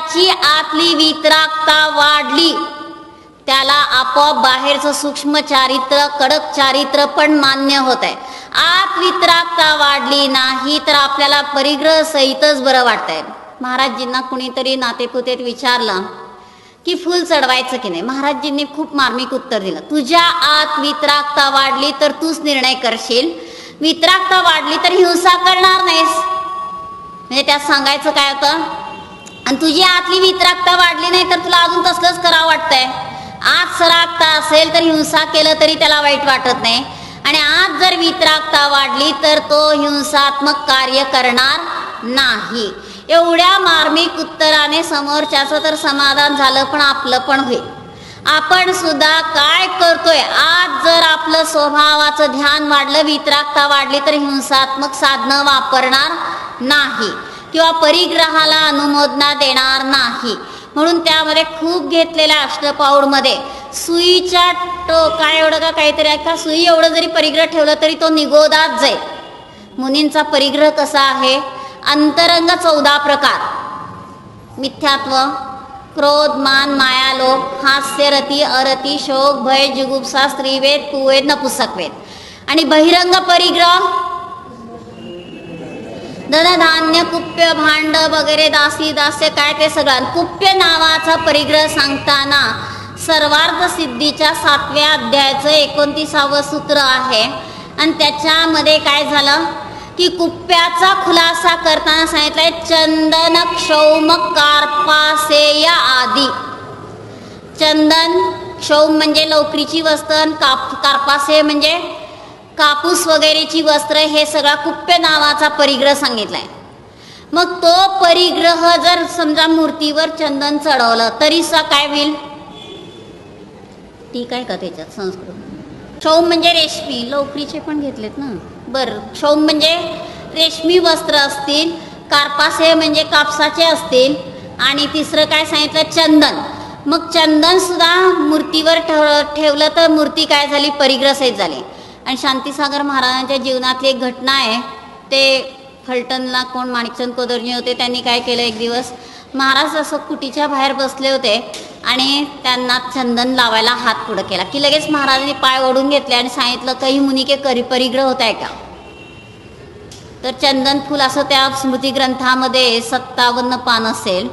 ज्याची आतली वितरागता वाढली. त्याला आपोआप बाहेरचं सूक्ष्म चारित्र कडक चारित्र पण मान्य होत आहे आत वितरागता वाढली नाही तर आपल्याला परिग्रह सहितच बरं वाटतंय. महाराजजींना कुणीतरी नातेपुतेत विचारलं की फुल चढवायचं की नाही? महाराजजींनी खूप मार्मिक उत्तर दिलं. तुझ्या आत वितरागता वाढली तर तूच निर्णय करशील. वितरागता वाढली तर हिंसा करणार नाहीस. म्हणजे त्यात सांगायचं काय होतं? आणि तुझी आतली वितरागता वाढली नाही तर तुला अजून तसलंच करावं वाटतंय. आज सरागता असेल तर हिंसा केलं तरी त्याला वाईट वाटत नाही. आणि आज जर वितरागता वाढली तर तो हिंसात्मक कार्य करणार नाही. एवढ्या मार्मिक उत्तराने समोरच्याचं तर समाधान झालं पण आपलं पण होईल. आपण सुद्धा काय करतोय? आज जर आपलं स्वभावाचं ध्यान वाढलं वितरागता वाढली तर हिंसात्मक साधनं वापरणार नाही. किंवा परिग्रहाला अनुमोदना देणार नाही. म्हणून त्यामध्ये खूप घेतलेल्या अष्टपाऊडमध्ये. सुईच्या टो काय एवढं का काहीतरी आहे का? सुई एवढं जरी परिग्रह ठेवलं तरी तो निगोदात जाईल. मुनींचा परिग्रह कसा आहे? अंतरंग चौदा प्रकार. मिथ्यात्व क्रोध मान माया लोभ हास्य रती अरती शोक भय जुगुप्सा स्त्रीवेद कुवेद नपुसकवेद. आणि बहिरंग परिग्रह? धनधान्य कुप्य भांड वगैरे दासी दास्य काय ते सगळं कुप्य नावाचा परिग्रह सांगताना सर्वार्थ सिद्धीच्या सातव्या अध्यायाचं एकोणतीसावं सूत्र आहे. आणि त्याच्यामध्ये काय झालं? की कुप्याचा खुलासा करताना सांगितलंय चंदन क्षौम कार्पासेय आदी. चंदन क्षौम म्हणजे लवकरीची वस्त्र काप कार्पासे म्हणजे कापूस वगैरेची वस्त्र हे सगळा कुप्पे नावाचा परिग्रह सांगितलाय. मग तो परिग्रह जर समजा मूर्तीवर चंदन चढवलं तरी सा काय होईल? ठीक आहे का त्याच्यात संस्कृत. क्षौम म्हणजे रेशमी. लोकरीचे पण घेतलेत ना. बरं क्षौम म्हणजे रेशमी वस्त्र असतील कार्पासे म्हणजे कापसाचे असतील आणि तिसरं काय सांगितलं? चंदन. मग चंदन सुद्धा मूर्तीवर ठेव ठेवलं तर मूर्ती काय झाली? परिग्रसित झाली. आणि शांतीसागर महाराजांच्या जीवनातली एक घटना आहे. ते फलटणला कोण माणिकचंद कोदरजी होते त्यांनी काय केलं एक दिवस? महाराज असं कुटीच्या बाहेर बसले होते आणि त्यांना चंदन लावायला हात पुढं केला की लगेच महाराजांनी पाय ओढून घेतले आणि सांगितलं काही मुनिके करी परिग्रह होत आहे का? तर चंदन फूल असं त्या स्मृती ग्रंथामध्ये सत्तावन्न पान असेल.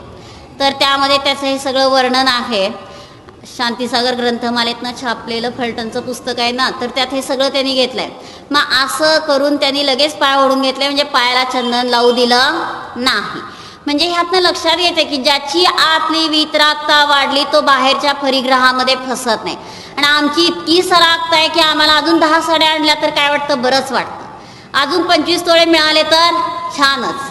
तर त्यामध्ये त्याचं हे सगळं वर्णन आहे. शांतीसागर ग्रंथमालेतनं छापलेलं फलटणचं पुस्तक आहे ना तर त्यात हे सगळं त्यांनी घेतलं आहे मग असं करून त्यांनी लगेच पाय ओढून घेतले म्हणजे पायाला चंदन लावू दिलं नाही. म्हणजे ह्यातनं लक्षात येते की ज्याची आतली वितरागता वाढली तो बाहेरच्या परिग्रहामध्ये फसत नाही. आणि आमची इतकी सरागता आहे की आम्हाला अजून दहा साड्या आणल्या तर काय वाटतं? बरंच वाटतं. अजून पंचवीस तोळे मिळाले तर छानच.